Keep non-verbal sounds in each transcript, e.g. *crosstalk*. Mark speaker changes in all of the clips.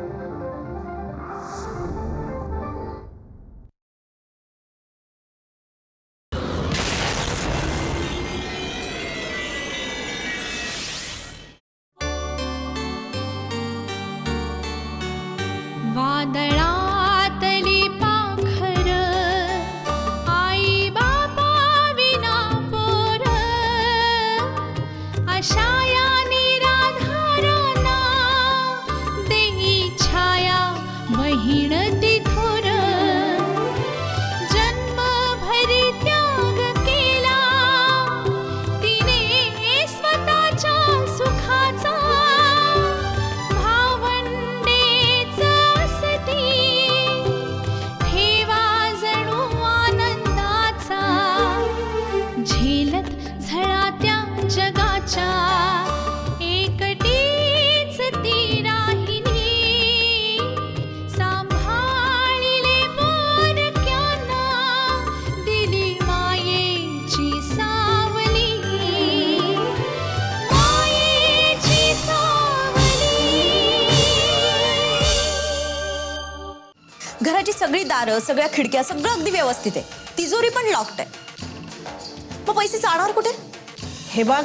Speaker 1: Thank you. सगळ्या खिडक्या सगळं अगदी व्यवस्थित आहे. तिजोरी पण लॉक्ड आहे. मग पैसे जाणार कुठे?
Speaker 2: हे बघ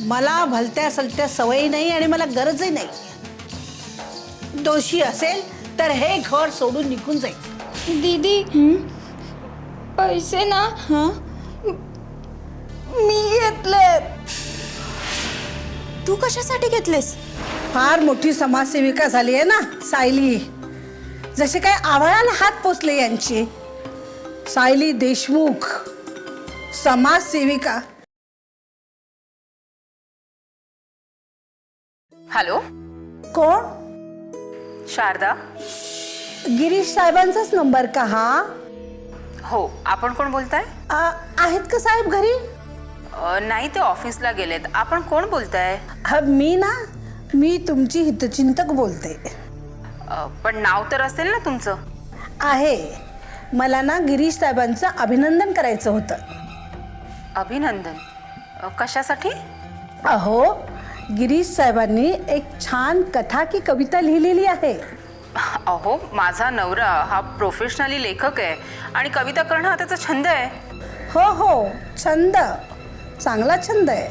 Speaker 2: मला भलत्या सलत्या सवयी नाही आणि मला गरजही नाही. दोषी असेल तर हे घर सोडून निघून जाईल.
Speaker 3: दीदी पैसे ना मी घेतले
Speaker 1: तू कशासाठी घेतलेस?
Speaker 2: फार मोठी समाजसेविका झाली आहे ना सायली. जसे काय आवळाला हात पोचले यांची. सायली देशमुख समाजसेविका.
Speaker 4: हॅलो?
Speaker 2: कोण?
Speaker 4: शारदा?
Speaker 2: गिरीश साहेबांचाच नंबर का हा?
Speaker 4: हो आपण कोण बोलताय?
Speaker 2: आहेत का साहेब घरी?
Speaker 4: अ, नाही ते ऑफिसला गेलेत. आपण कोण बोलताय?
Speaker 2: हा, मी ना मी तुमची हितचिंतक बोलते.
Speaker 4: पण नाव तर असेल ना तुमचं?
Speaker 2: आहे. मला ना गिरीश साहेबांचं अभिनंदन करायचं होतं.
Speaker 4: अभिनंदन? अ, कशासाठी?
Speaker 2: अहो गिरीश साहेबांनी एक छान कथा की कविता लिहिलेली आहे.
Speaker 4: अहो माझा नवरा हा प्रोफेशनली लेखक आहे आणि कविता करणं हा त्याचा छंद आहे.
Speaker 2: हो हो छंद. चांगला छंद आहे.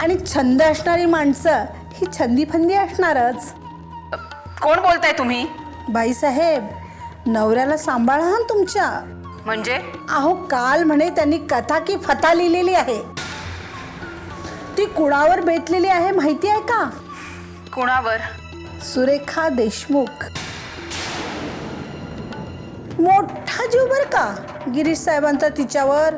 Speaker 2: आणि छंद असणारी माणसं ही छंदी फंदी असणारच.
Speaker 4: कोण बोलताय तुम्ही?
Speaker 2: बाईसाहेब नवऱ्याला सांभाळा हं तुमच्या.
Speaker 4: म्हणजे?
Speaker 2: अहो काल म्हणे त्यांनी कथा की फता लिहिलेली आहे. ती कुणावर बेतलेली आहे माहिती आहे का?
Speaker 4: कुणावर?
Speaker 2: सुरेखा देशमुख. मोठा जीव बर का? गिरीश साहेबांचा तिच्यावर.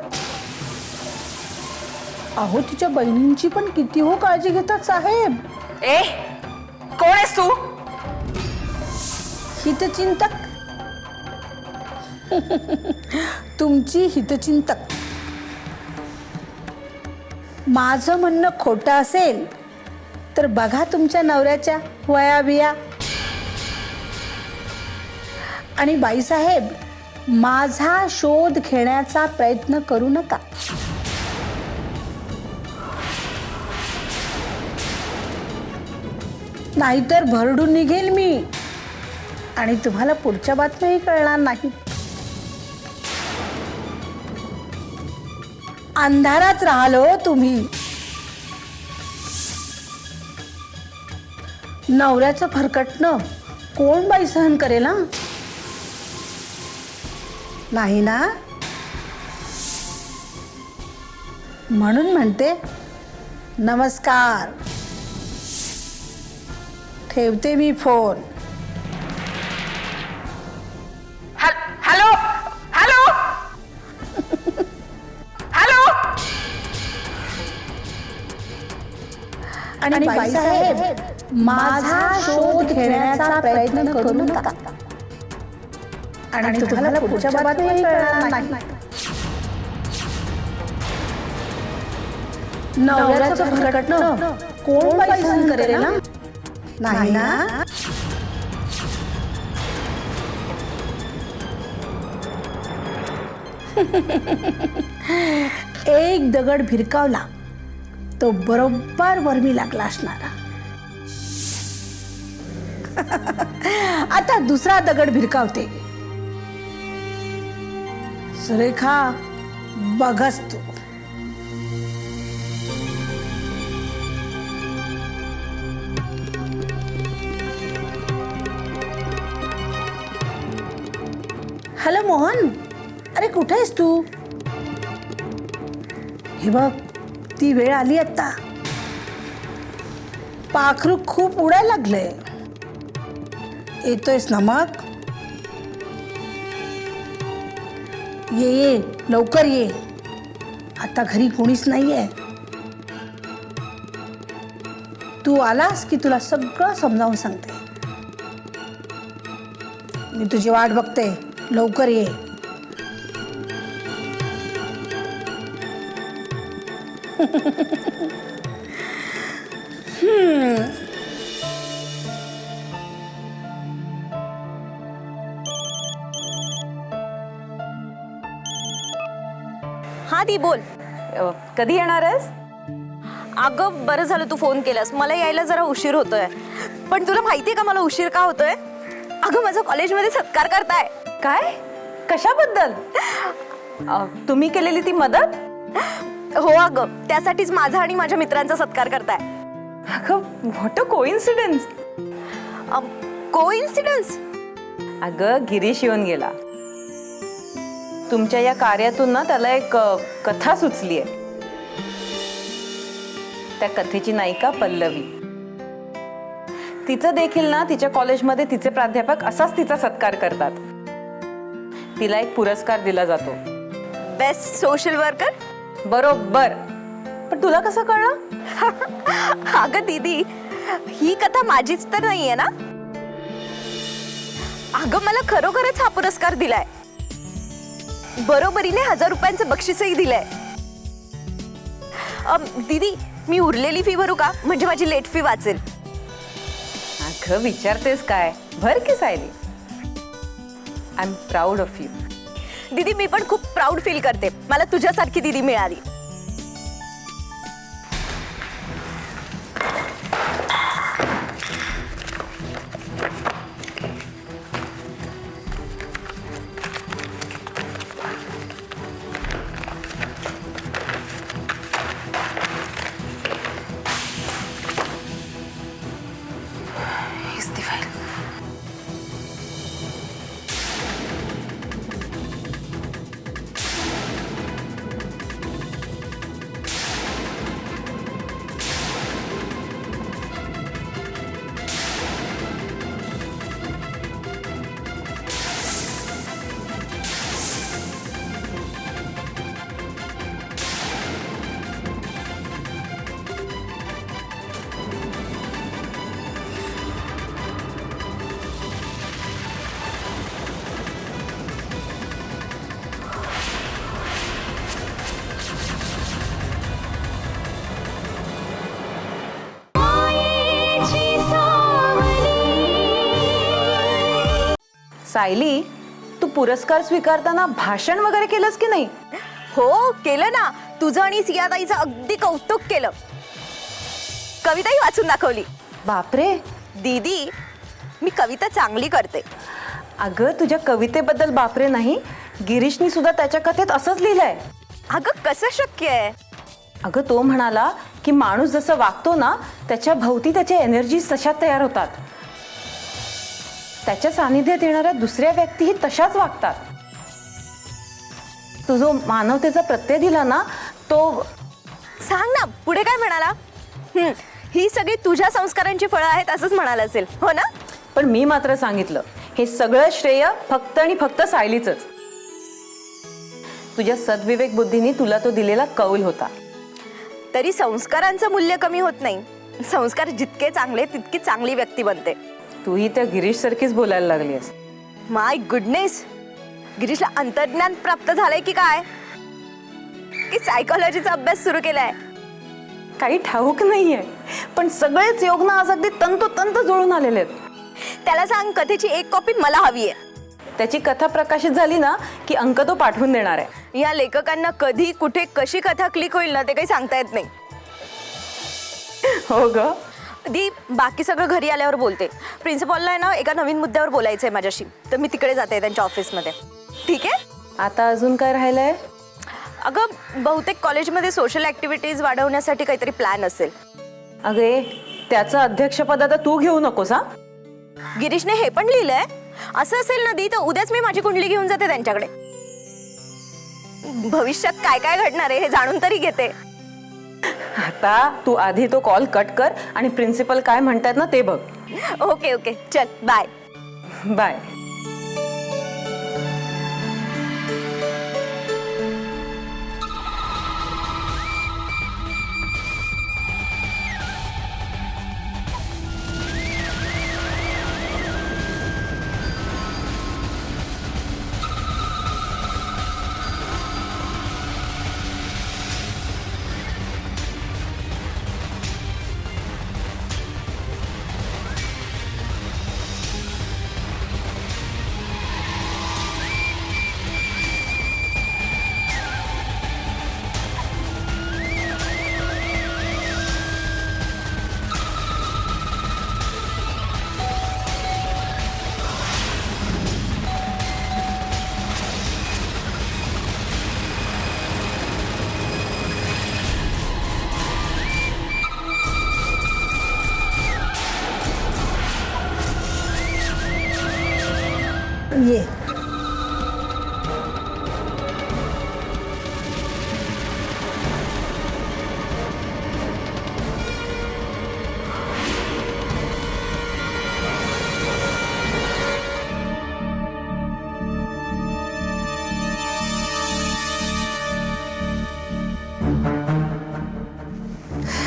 Speaker 2: अहो तिच्या बहिणींची पण किती हो काळजी घेतात साहेब.
Speaker 4: ए कोण आहेस तू?
Speaker 2: हितचिंतक. तुमची हितचिंतक. माझं म्हणणं खोटं असेल तर बघा तुमच्या नवऱ्याच्या वया बिया आणि बाईसाहेब माझा शोध घेण्याचा प्रयत्न करू नका. नाहीतर भरडून निघेल मी. आणि तुम्हाला पुढच्या बातम्याही कळणार नाही. अंधारात राहिलो तुम्ही. नवऱ्याचं फरकटणं कोण बाई सहन करेल ना नाही ना? म्हणून म्हणते नमस्कार. ठेवते मी फोन. आणि बाईसाहेब माझा शोध घेण्याचा प्रयत्न करू नका. आणि तुम्हाला पुढच्या कळणार नाही. नवऱ्याचं फरकटणं कोण बाई सहन करेल ना नाही ना? *laughs* एक दगड भिरकावला. तो बरोबर वर्मी लागला असणारा. आता दुसरा दगड भिरकावते. सुरेखा बघस तू. हॅलो मोहन अरे कुठे आहेस तू? हे बघ ती वेळ आली आता. पाखरू खूप उडायला लागलंय येतोयस ना मग? ये ये लवकर ये. आता घरी कोणीच नाहीये. तू आलास की तुला सगळं समजावून सांगते. मी तुझी वाट बघते. लवकर ये. *laughs*
Speaker 5: हा दी बोल.
Speaker 6: अ, कधी येणार आहेस?
Speaker 5: अगं बरं झालं तू फोन केलास. मला यायला जरा उशीर होतोय. पण तुला माहितीये का मला उशीर का होतोय? अगं माझं कॉलेजमध्ये सत्कार करताय.
Speaker 6: काय? कशाबद्दल? अ, तुम्ही केलेली ती मदत?
Speaker 5: हो अगं त्यासाठीच माझा आणि माझ्या मित्रांचा सत्कार करताय.
Speaker 6: अगं what a coincidence
Speaker 5: coincidence
Speaker 6: अगं गिरीश येऊन गेला. तुमच्या या कार्यातून ना त्याला एक अ, कथा सुचली आहे त्या कथेची नायिका पल्लवी. तिचं देखील ना तिच्या कॉलेजमध्ये तिचे प्राध्यापक असाच तिचा सत्कार करतात. तिला एक पुरस्कार दिला जातो.
Speaker 5: बेस्ट सोशल वर्कर
Speaker 6: बरोबर. पण तुला कसं कळलं? *laughs*
Speaker 5: अगं दीदी ही कथा माझीच तर नाहीये ना? अगं मला खरोखरच हा पुरस्कार दिलाय. बरोबरीने हजार रुपयांचं बक्षीसही दिलंय. अम, दीदी मी उरलेली फी भरू का? म्हणजे माझी लेट फी वाचेल.
Speaker 6: अगं विचारतेस काय? भर की Sayali. I am proud of you
Speaker 5: दीदी मी पण खूप प्राऊड फील करते. मला तुझ्यासारखी दीदी मिळाली.
Speaker 6: सायली तू पुरस्कार स्वीकारताना भाषण वगैरे केलंस की नाही?
Speaker 5: हो केलं ना. तुझं आणि सियाताईचं अगदी कौतुक केलं. कविताही वाचून दाखवली.
Speaker 6: बापरे.
Speaker 5: दीदी मी कविता चांगली करते.
Speaker 6: अगं तुझ्या कवितेबद्दल बापरे नाही. गिरीशनी सुद्धा त्याच्या कथेत असंच लिहिलंय.
Speaker 5: अगं कसं शक्य आहे?
Speaker 6: अगं तो म्हणाला की माणूस जसं वागतो ना त्याच्या भोवती त्याच्या एनर्जी तशा तयार होतात. त्याच्या सानिध्यात येणाऱ्या दुसऱ्या व्यक्तीही तशाच वागतात. तो जो मानवतेचा प्रत्यय दिला ना तो
Speaker 5: सांग ना पुढे काय म्हणाला? हं, ही सगळी तुझ्या संस्कारांची फळं आहेत असंच म्हणाला असेल हो ना?
Speaker 6: पण मी मात्र सांगितलं हे सगळं श्रेय फक्त आणि फक्त सायलीच तुझ्या सद्विवेक बुद्धीने तुला तो दिलेला कौल होता.
Speaker 5: तरी संस्कारांचं मूल्य कमी होत नाही. संस्कार जितके चांगले तितकी चांगली व्यक्ती बनते.
Speaker 6: तूही त्या गिरीश सारखीच बोलायला लागलीस
Speaker 5: माय गुडनेस गिरीशला अंतर्ज्ञान प्राप्त झालंय की काय? की सायकोलॉजीचा अभ्यास सुरू केलाय?
Speaker 6: काही ठाऊक नाहीये पण सगळेच योग ना आज अगदी तंतोतंत जुळून आलेले आहेत.
Speaker 5: त्याला सांग कथेची एक कॉपी मला हवी आहे.
Speaker 6: त्याची कथा प्रकाशित झाली ना की अंक तो पाठवून देणार आहे.
Speaker 5: या लेखकांना कधी कुठे कशी कथा क्लिक होईल ना ते काही सांगता येत नाही.
Speaker 6: हो ग.
Speaker 5: दी बाकी सगळं घरी आल्यावर बोलते. प्रिन्सिपॉलला आहे ना एका नवीन मुद्द्यावर बोलायचं आहे माझ्याशी. तर मी तिकडे जाते त्यांच्या ऑफिसमध्ये ठीक आहे?
Speaker 6: आता अजून काय राहिलंय?
Speaker 5: अगं बहुतेक कॉलेजमध्ये सोशल ॲक्टिव्हिटीज वाढवण्यासाठी काहीतरी प्लॅन असेल.
Speaker 6: अगे त्याचं अध्यक्षपद आता तू घेऊ नकोस हा?
Speaker 5: गिरीशने हे पण लिहिलंय. असं असेल ना दी तर उद्याच मी माझी कुंडली घेऊन जाते त्यांच्याकडे. भविष्यात काय काय घडणार आहे हे जाणून तरी घेते.
Speaker 6: आता तू आधी तो कॉल कट कर आणि प्रिन्सिपल काय म्हणतात ना ते बघ.
Speaker 5: ओके ओके चल बाय
Speaker 6: बाय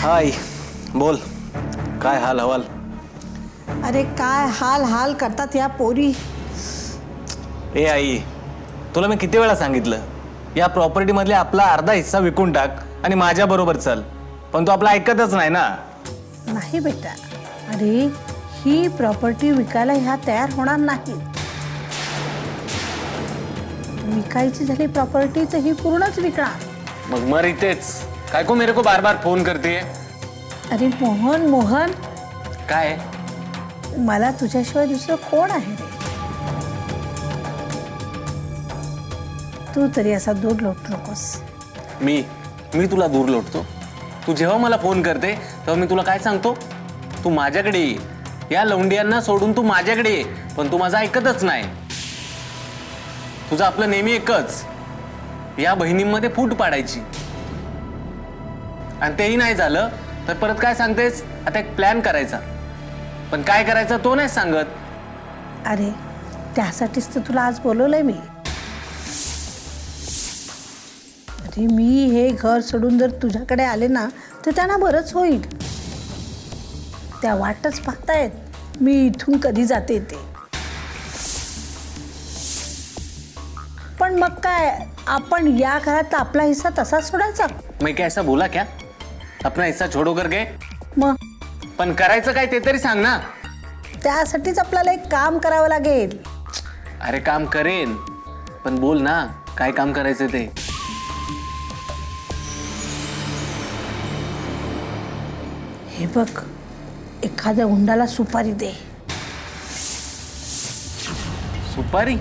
Speaker 7: हाय बोल. काय हाल हवाल?
Speaker 2: अरे काय हाल हाल करतात या पोरी?
Speaker 7: ए आई तुला मी किती वेळा सांगितलं? या प्रॉपर्टीमधले आपला अर्धा हिस्सा विकून टाक आणि माझ्या बरोबर चल. पण तू आपला ऐकतच नाही ना.
Speaker 2: नाही बेटा. अरे ही प्रॉपर्टी विकायला ह्या तयार होणार नाही. विकायची झाली प्रॉपर्टी तर ही पूर्णच विकणार.
Speaker 7: मग मर इथेच. काय को मेरे को बार बार फोन करते
Speaker 2: अरे मोहन मोहन।
Speaker 7: काय
Speaker 2: मला तुझ्याशिवाय दुसरं कोण आहे रे? तू तरी असा दूर लोटू नकोस.
Speaker 7: मी मी तुला दूर लोटतो. तू जेव्हा मला फोन करते तेव्हा मी तुला काय सांगतो? तू माझ्याकडे ये. या लवंडियांना सोडून तू माझ्याकडे ये पण तू माझं ऐकतच नाही. तुझं आपलं नेहमी एकच. या बहिणींमध्ये फूट पाडायची. आणि तेही नाही झालं तर परत काय सांगतेस? आता एक प्लॅन करायचा. पण काय करायचं तो नाही सांगत.
Speaker 2: अरे त्यासाठीच तर तुला आज बोलवलंय मी. अरे मी हे घर सोडून जर तुझ्याकडे आले ना तर त्यांना बरंच होईल. त्या वाटच पाहतायत मी इथून कधी जाते ते. पण मग काय आपण या घरात आपला हिस्सा तसाच सोडायचा?
Speaker 7: मैं क्या ऐसा बोला क्या? अपना हिस्सा छोडो कर गए
Speaker 2: मग?
Speaker 7: पण करायचं काय ते तरी सांग ना।
Speaker 2: त्यासाठीच आपल्याला एक काम करावं लागेल.
Speaker 7: अरे काम करेन पण बोल ना काय काम करायचं ते?
Speaker 2: हे बघ एखाद्या हुंडाला सुपारी दे.
Speaker 7: सुपारी?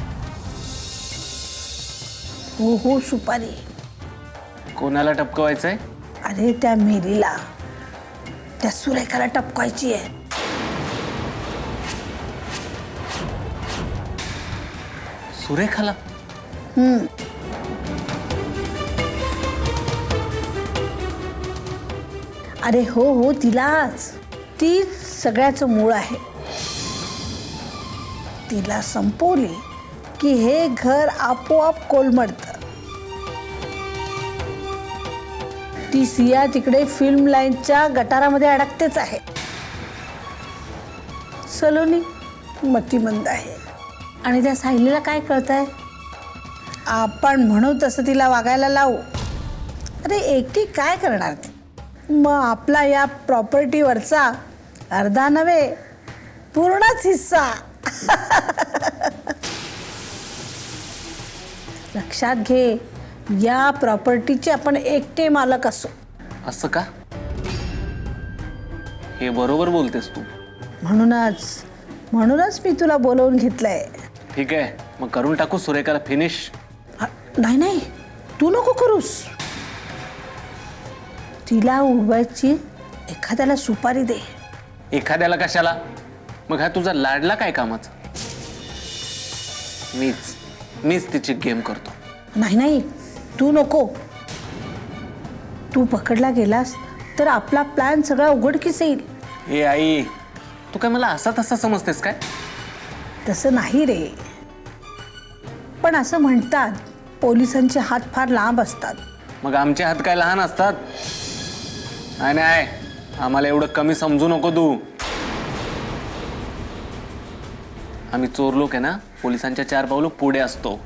Speaker 2: हो हो सुपारी.
Speaker 7: कोणाला टपकवायचंय?
Speaker 2: अरे त्या मेरीला त्या सुरेखाला टपकायची आहे.
Speaker 7: सुरेखाला?
Speaker 2: अरे हो हो तिलाच. ती सगळ्याचं मूळ आहे. तिला संपवली की हे घर आपोआप कोलमडतं. ती सिया तिकडे फिल्म लाईनच्या गटारामध्ये अडकतेच आहे. सलोनी मतिमंद आहे. आणि त्या सायलीला काय कळत आहे आपण म्हणू तसं तिला वागायला लावू. अरे एकटी काय करणार ती? मग आपला या प्रॉपर्टीवरचा अर्धा नव्हे पूर्णच हिस्सा. *laughs* लक्षात घे. या प्रॉपर्टीचे आपण एकटे मालक असू.
Speaker 7: असं का? हे बरोबर बोलतेस तू.
Speaker 2: म्हणूनच म्हणूनच मी तुला बोलवून घेतलंय.
Speaker 7: ठीक आहे मग करून टाकू सुरेखाला फिनिश
Speaker 2: नाही नाही तू नको करूस. तिला उडवायची एखाद्याला सुपारी दे.
Speaker 7: एखाद्याला कशाला? मग हा तुझा लाडला काय कामाचा? मीच मीच तिची गेम करतो.
Speaker 2: नाही नाही तू नको. तू पकडला गेलास तर आपला प्लॅन सगळा उघडकीस येईल.
Speaker 7: ए आई तू काय मला असा तसा समजतेस काय?
Speaker 2: तसं नाही रे. पण असं म्हणतात पोलिसांचे हात फार लांब असतात.
Speaker 7: मग आमचे हात काय लहान असतात? नाही नाही आम्हाला एवढं कमी समजू नको तू. आम्ही चोर लोक आहे ना पोलिसांच्या चार पावलं पुढे असतो.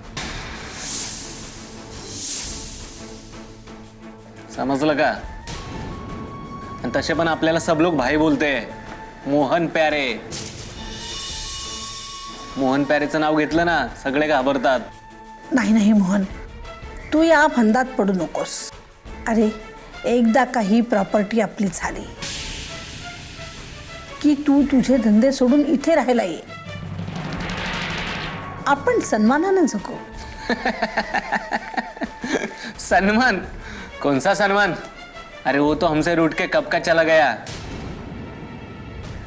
Speaker 7: समजलं का? आणि तसे पण आपल्याला सब लोक भाई बोलते. मोहन प्यारे. मोहन प्यारेचं नाव घेतलं ना सगळे घाबरतात.
Speaker 2: नाही नाही मोहन. तू या फंदात पडू नकोस. अरे एकदा काही प्रॉपर्टी आपली झाली? की तू तुझे धंदे सोडून इथे राहायला ये? आपण सन्मानानं जगू. *laughs*
Speaker 7: सलमान कौन सा सलमान? अरे वो तो हमसे रूट के कब का चला गया।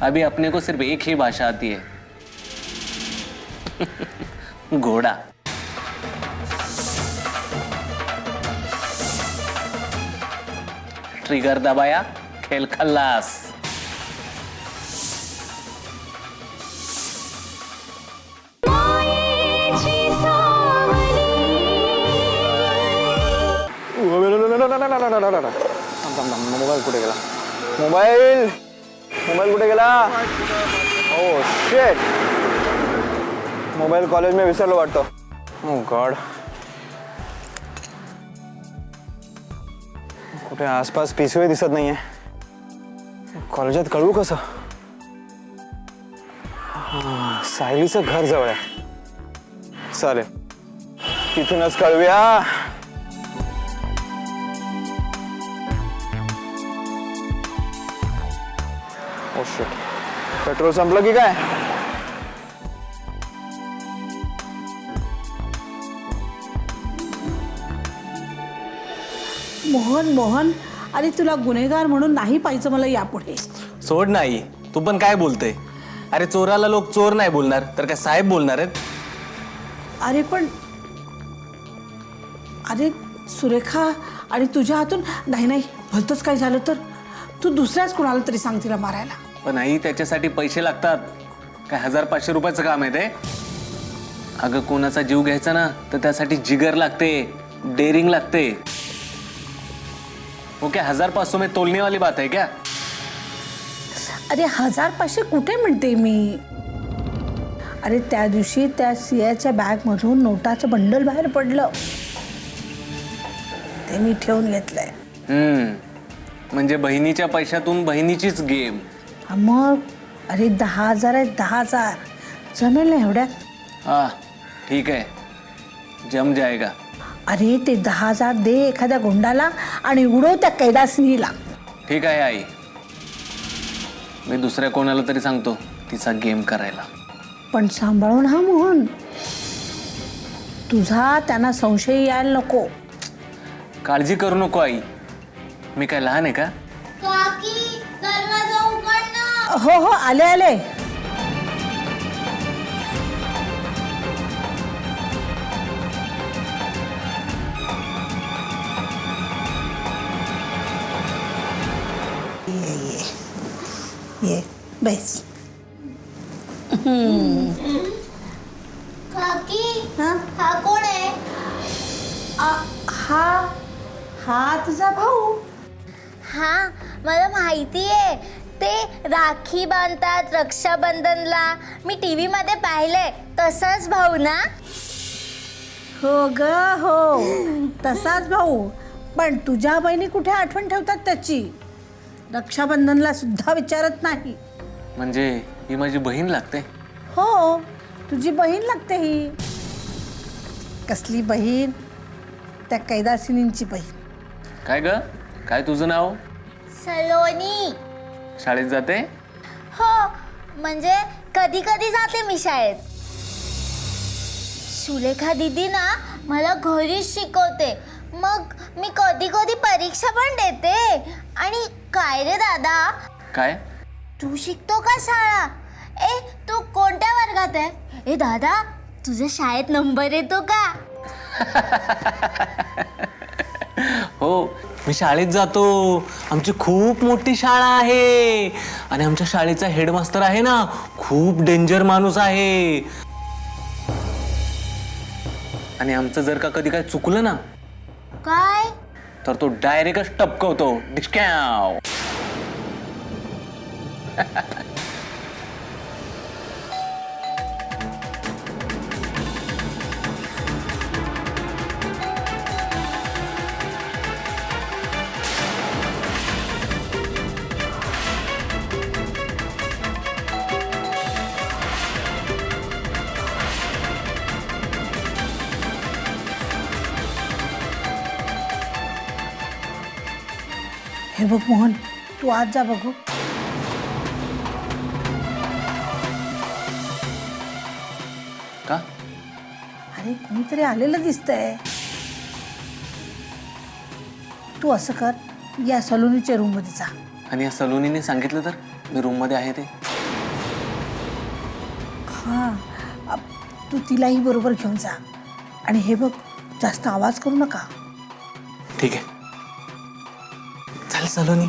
Speaker 7: अभी अपने को सिर्फ़ एक ही भाषा आती है। *laughs* घोड़ा। ट्रिगर दबाया, खेल खल्लास।
Speaker 8: मोबाईल कुठे गेला? मोबाईल. मोबाईल कुठे गेला? ओ शेट मोबाईल कॉलेज में विसरलो वाटतो. गॉड कुठे आसपास पिसवे दिसत नाहीये. कॉलेजात कळवू कसं? सायलीचं घर जवळ आहे. चालेल. तिथूनच कळूया शिट पेट्रोल संपलं की काय?
Speaker 2: मोहन मोहन अरे तुला गुन्हेगार म्हणून नाही पाहिजे मला यापुढे.
Speaker 7: सोड नाही तू पण काय बोलते अरे चोराला लोक चोर नाही बोलणार तर काय साहेब बोलणार आहेत?
Speaker 2: अरे पण अरे सुरेखा आणि तुझ्या हातून नाही नाही भलतंच काय झालं तर? तू दुसऱ्याच कोणाला तरी सांग तिला मारायला.
Speaker 7: पण आई त्याच्यासाठी पैसे लागतात. काय हजार पाचशे रुपयाचं काम आहे ते. अगं कोणाचा जीव घ्यायचा ना तर त्यासाठी जिगर लागते डेअरिंग लागते. ओके हजार पाचशे में तोलने वाली बात है क्या?
Speaker 2: अरे हजार पाचशे कुठे म्हणते मी? अरे त्या दिवशी त्या सियाच्या बॅगमधून नोटाचं बंडल बाहेर पडलं. ते मी ठेवून घेतलंय.
Speaker 7: हम्म. म्हणजे बहिणीच्या पैशातून बहिणीचीच गेम.
Speaker 2: मग? अरे दहा हजार आहेत दहा हजार. जमेल ना एवढ्यात
Speaker 7: हा ठीक आहे. जम जाएगा
Speaker 2: अरे ते दहा हजार दे एखाद्या गुंडाला आणि उडव त्या कैलासनीला.
Speaker 7: ठीक आहे आई. मी दुसऱ्या कोणाला तरी सांगतो तिचा गेम करायला.
Speaker 2: पण सांभाळून हा मोहन. तुझा त्यांना संशय यायला नको.
Speaker 7: काळजी करू नको आई. मी काय लहान आहे का?
Speaker 2: हो हो आले आले. ये ये ये बेस.
Speaker 9: ते राखी बांधतात रक्षाबंधनला. मी टी व्हीमध्ये पाहिलंय. तसाच भाऊ ना?
Speaker 2: हो ग हो. तसाच भाऊ. पण तुझ्या बहिणी कुठे आठवण ठेवतात त्याची? रक्षाबंधनला सुद्धा विचारत नाही.
Speaker 7: म्हणजे ही माझी बहीण लागते?
Speaker 2: हो तुझी बहीण लागते ही. कसली बहीण? त्या कैदासिनींची बहीण.
Speaker 7: काय ग? काय तुझं नाव?
Speaker 9: सलोनी.
Speaker 7: शाळेत जाते?
Speaker 9: हो म्हणजे कधी कधी जाते मी शाळेत. सुलेखा दिदी ना मला घरीच शिकवते. मग मी कधी कधी परीक्षा पण देते. आणि काय रे दादा?
Speaker 7: काय?
Speaker 9: तू शिकतो का शाळा? ए तू कोणत्या वर्गात आहे? ए दादा तुझ्या शाळेत नंबर येतो का? *laughs*
Speaker 7: हो मी शाळेत जातो. आमची खूप मोठी शाळा आहे. आणि आमच्या शाळेचा हेडमास्तर आहे ना खूप डेंजर माणूस आहे. आणि आमचं जर का कधी काय चुकलं ना
Speaker 9: काय?
Speaker 7: तर तो डायरेक्टच टपकवतो. डिस्कॅव *laughs*
Speaker 2: हे बघ मोहन तू आज जा बघू.
Speaker 7: का?
Speaker 2: अरे कोणीतरी आलेलं दिसतंय. तू असं कर या सलोनीच्या रूममध्ये जा.
Speaker 7: आणि या सलोनीने सांगितलं तर? मी रूममध्ये आहे ते.
Speaker 2: हां तू तिलाही बरोबर घेऊन जा. आणि हे बघ जास्त आवाज करू नका.
Speaker 7: ठीक आहे. सलोनी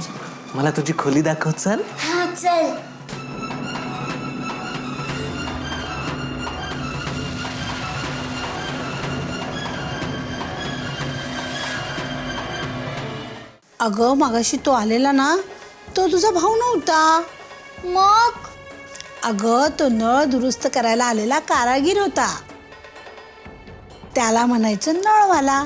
Speaker 7: मला तुझी खोली दाखव चल.
Speaker 9: हा चल.
Speaker 2: अगं मागाशी तो आलेला ना तो तुझा भाऊ नव्हता.
Speaker 9: मग?
Speaker 2: अगं तो नळ दुरुस्त करायला आलेला कारागीर होता. त्याला म्हणायचं नळवाला.